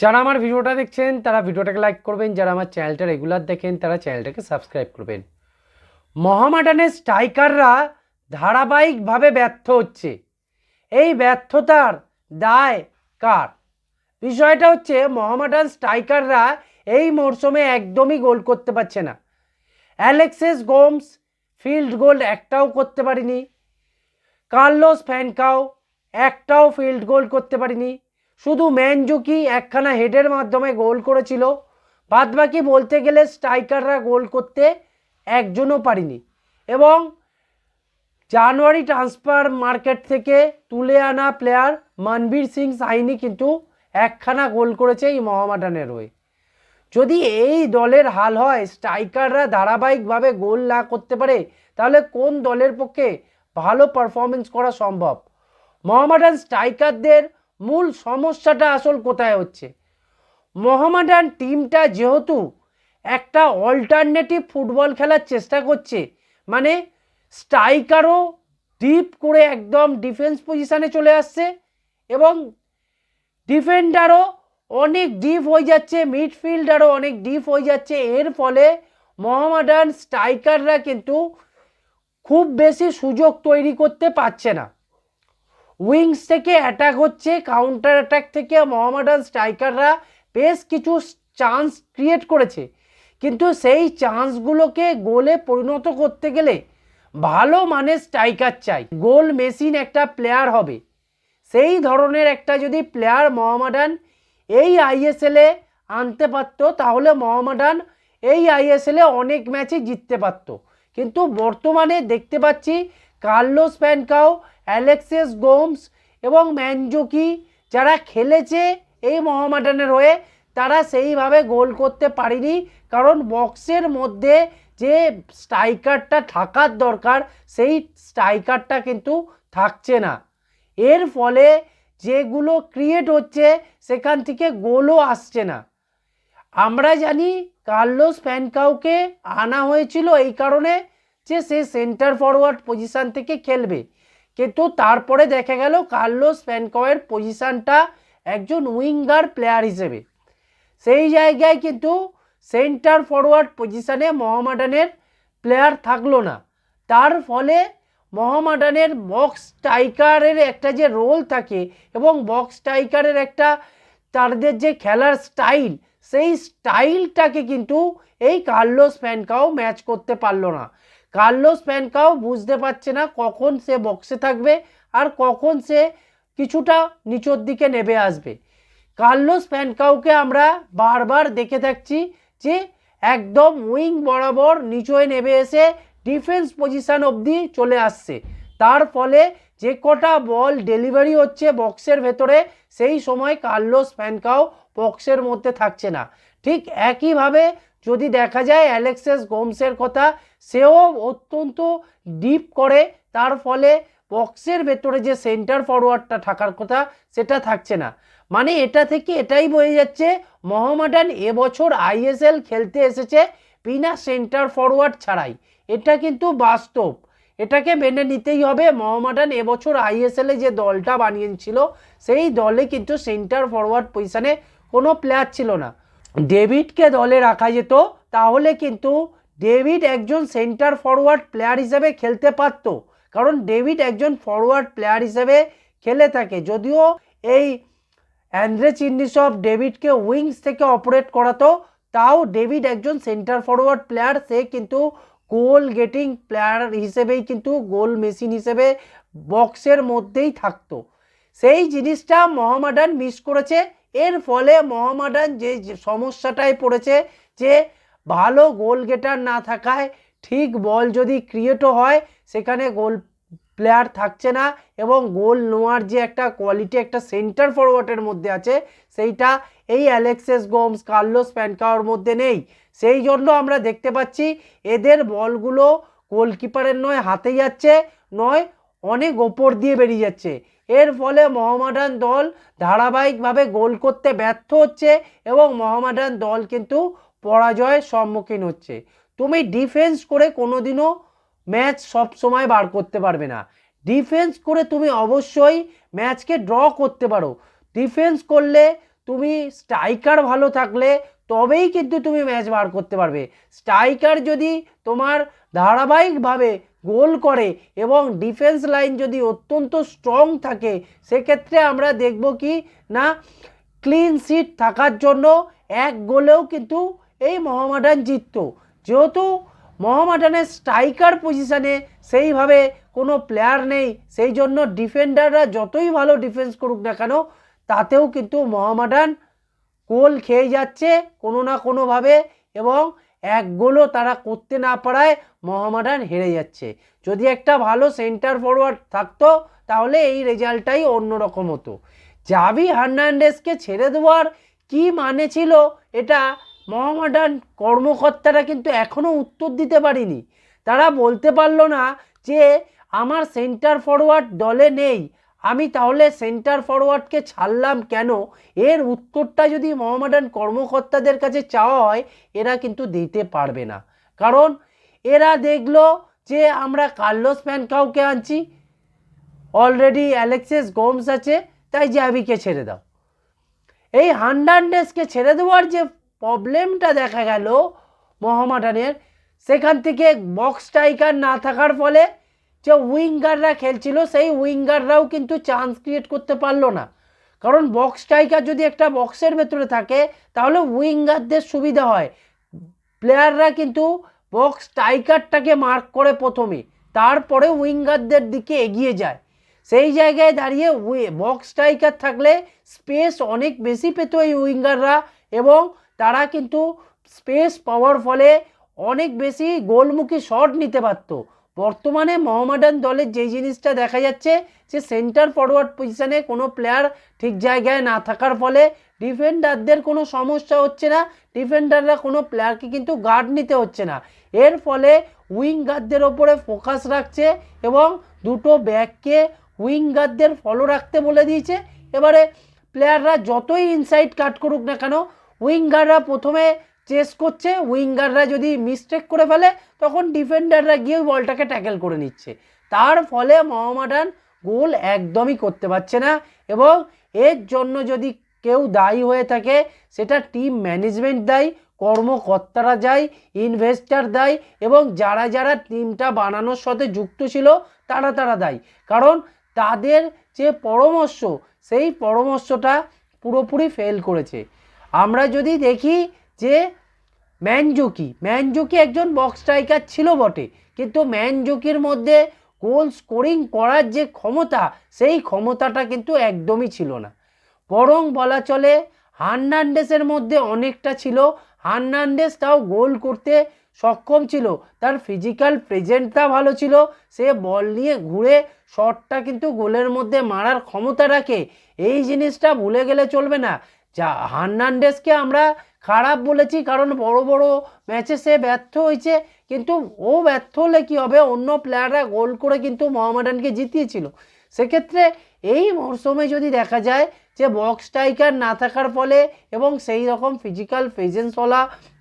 যারা আমার ভিডিওটা দেখছেন, তারা ভিডিওটাকে লাইক করবেন। যারা আমার চ্যানেলটা রেগুলার দেখেন, তারা চ্যানেলটাকে সাবস্ক্রাইব করবেন। মহামাডানের স্ট্রাইকাররা ধারাবাহিকভাবে ব্যর্থ হচ্ছে। এই ব্যর্থতার দায় কার? বিষয়টা হচ্ছে, মহামাডান স্ট্রাইকাররা এই মরশুমে একদমই গোল করতে পারছে না। অ্যালেক্সেস গোমস ফিল্ড গোল একটাও করতে পারিনি। কার্লোস ফ্যানকাও একটাও ফিল্ড গোল করতে পারিনি। শুধু ম্যানজুকি একখানা হেডের মাধ্যমে গোল করেছিল। বাদবাকি বলতে গেলে স্ট্রাইকাররা গোল করতে একজনও পারিনি। এবং জানুয়ারি ট্রান্সফার মার্কেট থেকে তুলে আনা প্লেয়ার মনবীর সিং সাইনি কিন্তু একখানা গোল করেছে এই মোহামেডানের হয়ে যদি এই দলের হাল হয় স্ট্রাইকাররা ধারাবাহিকভাবে গোল না করতে পারে, তাহলে কোন দলের পক্ষে ভালো পারফরমেন্স করা সম্ভব? মহামাডান স্ট্রাইকারদের মূল সমস্যাটা আসল কোথায় হচ্ছে? মোহামেডান টিমটা যেহেতু একটা অল্টারনেটিভ ফুটবল খেলার চেষ্টা করছে মানে স্ট্রাইকারও ডিপ করে একদম ডিফেন্স পজিশানে চলে আসছে এবং ডিফেন্ডারও অনেক ডিপ হয়ে যাচ্ছে, মিডফিল্ডারও অনেক ডিপ হয়ে যাচ্ছে। এর ফলে মোহামেডান স্ট্রাইকাররা কিন্তু খুব বেশি সুযোগ তৈরি করতে পারছে না। উইংস থেকে অ্যাটাক হচ্ছে কাউন্টার অ্যাটাক থেকে মোহামেডান স্ট্রাইকাররা বেশ কিছু চান্স ক্রিয়েট করেছে। কিন্তু সেই চান্সগুলোকে গোলে পরিণত করতে গেলে ভালো মানের স্ট্রাইকার চাই। গোল মেশিন একটা প্লেয়ার হবে। সেই ধরনের একটা যদি প্লেয়ার মোহামেডান এই আইএসএলে আনতে পারতো, তাহলে মোহামেডান এই আইএসএলে অনেক ম্যাচে জিততে পারতো। কিন্তু বর্তমানে দেখতে পাচ্ছি কার্লোস প্যানকাও অ্যালেক্সেস গোমস এবং ম্যানজোকি যারা খেলেছে এই মোহামেডানের হয়ে, তারা সেইভাবে গোল করতে পারেনি। কারণ বক্সের মধ্যে যে স্ট্রাইকারটা থাকার দরকার, সেই স্ট্রাইকারটা কিন্তু থাকছে না। এর ফলে যেগুলো ক্রিয়েট হচ্ছে, সেখান থেকে গোলও আসছে না। আমরা জানি কার্লোস ফ্যানকাউকে আনা হয়েছিল এই কারণে। যে সে সেন্টার ফরওয়ার্ড পজিশান থেকে খেলবে। কিন্তু তারপরে দেখা গেল কার্লোস ফ্যানকাওয়ের পজিশানটা একজন উইঙ্গার প্লেয়ার হিসেবে। সেই জায়গায় কিন্তু সেন্টার ফরওয়ার্ড পজিশানে মোহামেডানের প্লেয়ার থাকল না। তার ফলে মোহামেডানের বক্স স্ট্রাইকারের একটা যে রোল থাকে এবং বক্স স্ট্রাইকারের একটা তাদের যে খেলার স্টাইল সেই স্টাইলটাকে কিন্তু এই কার্লোস ফ্যানকাও ম্যাচ করতে পারল না। কার্লোস ফ্যানকাও বুঝতে পারছে না কখন সে বক্সে থাকবে আর কখন সে কিছুটা নিচের দিকে নেমে আসবে। কার্লোস ফ্যানকাউকে আমরা বারবার দেখে থাকছি যে একদম উইং বরাবর নিচয়ে নেমে এসে ডিফেন্স পজিশান অবধি চলে আসছে। তার ফলে যে কটা বল ডেলিভারি হচ্ছে বক্সের ভেতরে সেই সময় কার্লোস প্যানকাও বক্সের মধ্যে থাকছে না। ঠিক একইভাবে যদি দেখা যায় অ্যালেক্সেস গোমসের কথা, সেও অত্যন্ত ডিপ করে, তার ফলে বক্সের ভেতরে যে সেন্টার ফরওয়ার্ডটা থাকার কথা, সেটা থাকছে না। মানে এটা থেকে এটাই বয়ে যাচ্ছে, মোহামেডান এবছর আইএসএল খেলতে এসেছে বিনা সেন্টার ফরওয়ার্ড ছাড়াই। এটা কিন্তু বাস্তব। এটাকে মেনে নিতেই হবে, মোহামেডান এবছর আইএসএলে যে দলটা বানিয়েছিল, সেই দলে কিন্তু সেন্টার ফরওয়ার্ড পজিশানে কোনো প্লেয়ার ছিল না। ডেভিডকে দলে রাখা যেত, তাহলে কিন্তু ডেভিড একজন সেন্টার ফরওয়ার্ড প্লেয়ার হিসেবে খেলতে পারত। কারণ ডেভিড একজন ফরওয়ার্ড প্লেয়ার হিসেবে খেলে থাকে। যদিও এই অ্যান্ড্রে চিন্নিসব ডেভিডকে উইংস থেকে অপারেট করাতো, তাও ডেভিড একজন সেন্টার ফরওয়ার্ড প্লেয়ার। সে কিন্তু গোল গেটিং প্লেয়ার হিসেবেই কিন্তু, গোল মেশিন হিসেবে বক্সের মধ্যেই থাকতো। সেই জিনিসটা মোহামেডান মিস করেছে। এর ফলে মহামাডান যে সমস্যাটায় পড়েছে যে ভালো গোল গেটার না থাকায় ঠিক বল যদি ক্রিয়েটও হয়, সেখানে গোল প্লেয়ার থাকছে না এবং গোল নোয়ার যে একটা কোয়ালিটি একটা সেন্টার ফরওয়ার্ডের মধ্যে আছে, সেইটা এই অ্যালেক্সেস গোমস কার্লোস প্যানকাওয়ার মধ্যে নেই। সেই জন্য আমরা দেখতে পাচ্ছি এদের বলগুলো গোলকিপারের নয় হাতে যাচ্ছে, নয়, অনেক ওপর দিয়ে বেরিয়ে যাচ্ছে। এর ফলে মোহামেডান দল ধারাবাহিকভাবে গোল করতে ব্যর্থ হচ্ছে এবং মোহামেডান দল কিন্তু পরাজয়ের সম্মুখীন হচ্ছে। তুমি ডিফেন্স করে কোনোদিনও ম্যাচ সব সময় বার করতে পারবে না। ডিফেন্স করে তুমি অবশ্যই ম্যাচকে ড্র করতে পারো। ডিফেন্স করলে তুমি স্ট্রাইকার ভালো থাকলে তবেই কিন্তু তুমি ম্যাচ বার করতে পারবে। স্ট্রাইকার যদি তোমার ধারাবাহিকভাবে গোল করে এবং ডিফেন্স লাইন যদি অত্যন্ত স্ট্রং থাকে, সেক্ষেত্রে আমরা দেখব কি না, ক্লিন সিট থাকার জন্য এক গোলেও কিন্তু এই মহামাডান জিতত। যেহেতু মহামাডানের স্ট্রাইকার পজিশানে সেইভাবে কোনো প্লেয়ার নেই, সেই জন্য ডিফেন্ডাররা যতই ভালো ডিফেন্স করুক না কেন, তাতেও কিন্তু মহামাডান গোল খেয়ে যাচ্ছে কোনো না কোনোভাবে এবং এক গোলও তারা করতে না পারায় মোহামেডান হেরে যাচ্ছে। যদি একটা ভালো সেন্টার ফরওয়ার্ড থাকতো, তাহলে এই রেজাল্টটাই অন্যরকম হতো। জাভি হার্নান্ডেসকে ছেড়ে দেওয়ার কি মানে ছিল, এটা মোহামেডান কর্মকর্তারা কিন্তু এখনও উত্তর দিতে পারিনি। তারা বলতে পারল না যে, আমার সেন্টার ফরওয়ার্ড দলে নেই আমি তাহলে সেন্টার ফরওয়ার্ডকে ছাড়লাম কেন? এর উত্তরটা যদি মোহামেডান কর্মকর্তাদের কাছে চাওয়া হয়, এরা কিন্তু দিতে পারবে না। কারণ এরা দেখল যে আমরা কার্লোস কাউকে আনছি। অলরেডি অ্যালেক্সিস গোমস আছে, তাই জাভিকে ছেড়ে দাও। এই হান্ডান্ডেসকে ছেড়ে দেওয়ার যে প্রবলেমটা দেখা গেল মোহামেডানের সেখান থেকে বক্স স্ট্রাইকার না থাকার ফলে যে উইঙ্গাররা খেলছিল, সেই উইঙ্গাররাও কিন্তু চান্স ক্রিয়েট করতে পারল না। কারণ বক্স স্ট্রাইকার যদি একটা বক্সের ভেতরে থাকে, তাহলে উইঙ্গারদের সুবিধা হয়। প্লেয়াররা কিন্তু বক্স স্ট্রাইকারটাকে মার্ক করে প্রথমে, তারপরে উইঙ্গারদের দিকে এগিয়ে যায়। সেই জায়গায় দাঁড়িয়ে উই বক্স স্ট্রাইকার থাকলে স্পেস অনেক বেশি পেত এই উইঙ্গাররা এবং তারা কিন্তু স্পেস পাওয়ার ফলে অনেক বেশি গোলমুখী শট নিতে পারতো। বর্তমানে মোহামেডান দলের যেই জিনিসটা দেখা যাচ্ছে, যে সেন্টার ফরওয়ার্ড পজিশানে কোনো প্লেয়ার ঠিক জায়গায় না থাকার ফলে ডিফেন্ডারদের কোনো সমস্যা হচ্ছে না ডিফেন্ডাররা কোনো প্লেয়ারকে কিন্তু গার্ড নিতে হচ্ছে না। এর ফলে উইং গার্ডদের ওপরে ফোকাস রাখছে এবং দুটো ব্যাককে উইং গার্ডদের ফলো রাখতে বলে দিয়েছে। এবারে প্লেয়াররা যতই ইনসাইড কাট করুক না কেন, উইঙ্গাররা প্রথমে চেস করছে উইঙ্গাররা যদি মিস্টেক করে ফেলে, তখন ডিফেন্ডাররা গিয়ে বলটাকে ট্যাকেল করে নিচ্ছে। তার ফলে মোহামেডান গোল একদমই করতে পারছে না এবং এর জন্য যদি কেউ দায়ী হয়ে থাকে, সেটা টিম ম্যানেজমেন্ট দায়ী, কর্মকর্তারা যায় ইনভেস্টার দায়ী এবং যারা যারা টিমটা বানানোর সাথে যুক্ত ছিল, তারা তারা দায়ী। কারণ তাদের যে পরামর্শ, সেই পরামর্শটা পুরোপুরি ফেল করেছে। আমরা যদি দেখি যে ম্যানজুকি ম্যানজুকি একজন বক্স স্ট্রাইকার ছিল বটে। কিন্তু ম্যানজুকির মধ্যে গোল স্কোরিং করার যে ক্ষমতা, সেই ক্ষমতাটা কিন্তু একদমই ছিল না। বরং বলা চলে হার্নান্ডেসের মধ্যে অনেকটা ছিল। হার্নান্ডেস তাও গোল করতে সক্ষম ছিল। তার ফিজিক্যাল প্রেজেন্টটা ভালো ছিল। সে বল নিয়ে ঘুরে শটটা কিন্তু গোলের মধ্যে মারার ক্ষমতা রাখে। এই জিনিসটা ভুলে গেলে চলবে না। যা হার্নান্ডেসকে আমরা খারাপ বলেছি, কারণ বড় বড় ম্যাচে সে ব্যর্থ হয়েছে, কিন্তু ও ব্যর্থ হলে কী হবে? অন্য প্লেয়াররা গোল করে কিন্তু মোহামেডানকে জিতিয়েছিল। সেক্ষেত্রে এই মরশুমে যদি দেখা যায় যে বক্স স্ট্রাইকার না থাকার ফলে এবং সেই রকম ফিজিক্যাল প্রেজেন্সওয়ালা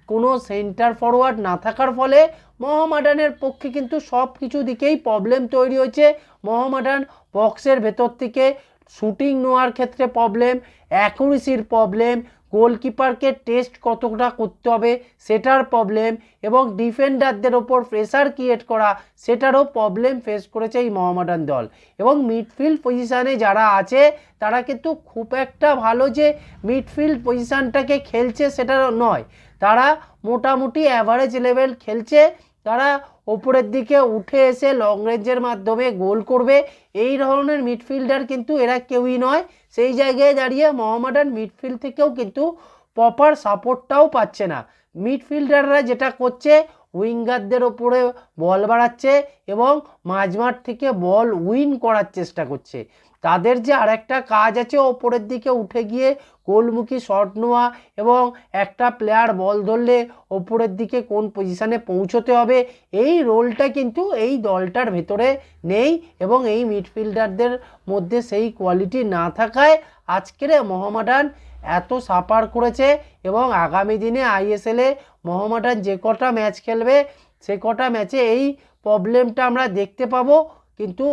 কোনো সেন্টার ফরওয়ার্ড না থাকার ফলে মোহামেডানের পক্ষে কিন্তু সব কিছু দিকেই প্রবলেম তৈরি হয়েছে। মোহামেডান বক্সের ভেতর থেকে শুটিং নেওয়ার ক্ষেত্রে প্রবলেম অ্যাকুরেসির প্রবলেম গোলকিপারকে টেস্ট কতটা করতে হবে, সেটার প্রবলেম এবং ডিফেন্ডারদের ওপর প্রেসার ক্রিয়েট করা, সেটারও প্রবলেম ফেস করেছে এই মোহামেডান দল। এবং মিডফিল্ড পজিশানে যারা আছে, তারা কিন্তু খুব একটা ভালো যে মিডফিল্ড পজিশানটাকে খেলছে সেটা নয়। তারা মোটামুটি অ্যাভারেজ লেভেল খেলছে তারা ওপরের দিকে উঠে এসে লং রেঞ্জের মাধ্যমে গোল করবে। এই ধরনের মিডফিল্ডার কিন্তু এরা কেউই নয়। সেই জায়গায় দাঁড়িয়ে মোহামেডান মিডফিল্ড থেকেও কিন্তু প্রপার সাপোর্টটাও পাচ্ছে না। মিডফিল্ডাররা যেটা করছে, উইঙ্গারদের ওপরে বল বাড়াচ্ছে এবং মাঝমাঠ থেকে বল উইন করার চেষ্টা করছে। তাদের যে আরেকটা কাজ আছে, ওপরের দিকে উঠে গিয়ে গোলমুখী শট নেওয়া এবং একটা প্লেয়ার বল ধরলে ওপরের দিকে কোন পজিশানে পৌঁছতে হবে, এই রোলটা কিন্তু এই দলটার ভেতরে নেই এবং এই মিডফিল্ডারদের মধ্যে সেই কোয়ালিটি না থাকায় আজকের মোহামেডান এত সাপার করেছে এবং আগামী দিনে আইএসএলে মোহামেডান যে কটা ম্যাচ খেলবে, সে কটা ম্যাচে এই প্রবলেমটা আমরা দেখতে পাবো। কিন্তু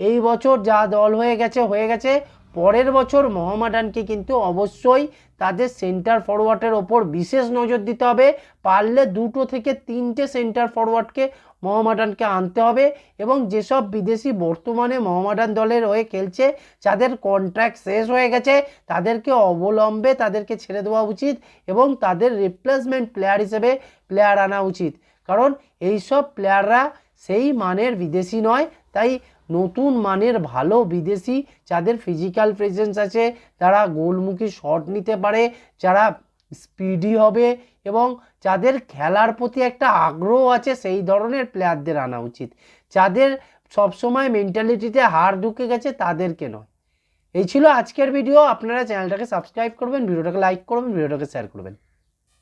এই বছর যা দল হয়ে গেছে হয়ে গেছে। পরের বছর মোহামেডানকে কিন্তু অবশ্যই তাদের সেন্টার ফরওয়ার্ডের ওপর বিশেষ নজর দিতে হবে। পারলে দুটো থেকে তিনটে সেন্টার ফরওয়ার্ডকে মোহামেডানকে আনতে হবে এবং যেসব বিদেশি বর্তমানে মোহামেডান দলের হয়ে খেলছে, যাদের কন্ট্রাক্ট শেষ হয়ে গেছে, তাদেরকে অবলম্বে তাদেরকে ছেড়ে দেওয়া উচিত এবং তাদের রিপ্লেসমেন্ট প্লেয়ার হিসেবে প্লেয়ার আনা উচিত। কারণ এইসব প্লেয়াররা সেই মানের বিদেশি নয়, তাই নতুন মানের ভালো বিদেশি যাদের ফিজিক্যাল প্রেজেন্স আছে, তারা গোলমুখী শট নিতে পারে, যারা স্পিডি হবে এবং যাদের খেলার প্রতি একটা আগ্রহ আছে, সেই ধরনের প্লেয়ারদের আনা উচিত। যাদের সবসময় মেন্টালিটিতে হার ঢুকে গেছে, তাদেরকে নয়। এই ছিল আজকের ভিডিও আপনারা চ্যানেলটাকে সাবস্ক্রাইব করবেন ভিডিওটাকে লাইক করবেন ভিডিওটাকে শেয়ার করবেন।